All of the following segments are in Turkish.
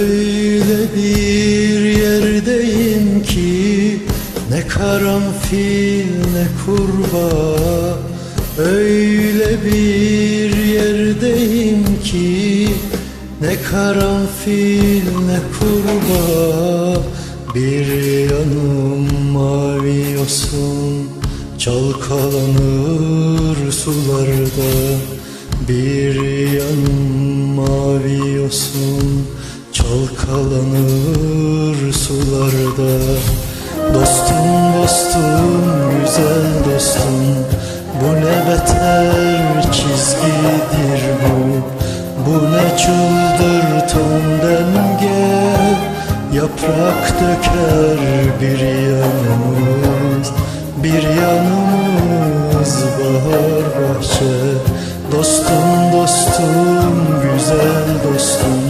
Öyle bir yerdeyim ki Ne karanfil ne kurbağa. Öyle bir yerdeyim ki Ne karanfil ne kurbağa. Bir yanım mavi yosun Çalkalanır sularda. Bir yanım mavi yosun Çalkalanır sularda. Dostum dostum güzel dostum Bu ne beter çizgidir bu. Bu ne çıldırtan denge Yaprak döker bir yanımız. Bir yanımız bahar bahçe. Dostum dostum güzel dostum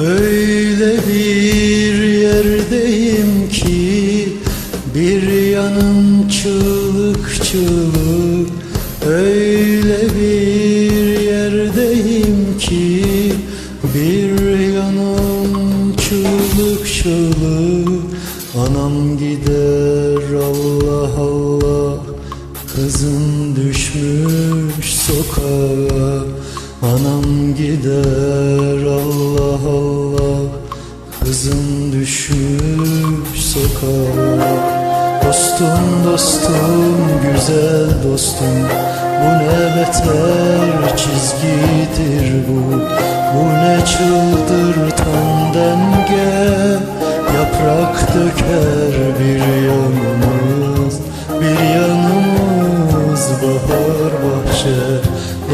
Öyle bir yerdeyim ki Bir yanım çığlık çığlık. Öyle bir yerdeyim ki Bir yanım çığlık çığlık. Anam gider Allah Allah Kızım düşmüş sokağa Anam gider Allah Allah. Kızım düşmüş sokağa. Dostum dostum güzel dostum. Bu ne beter çizgidir bu. Bu ne çıldırtan denge. Yaprak döker bir yanımız. Bir yanımız bahar bahçe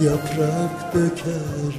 Yaprak döker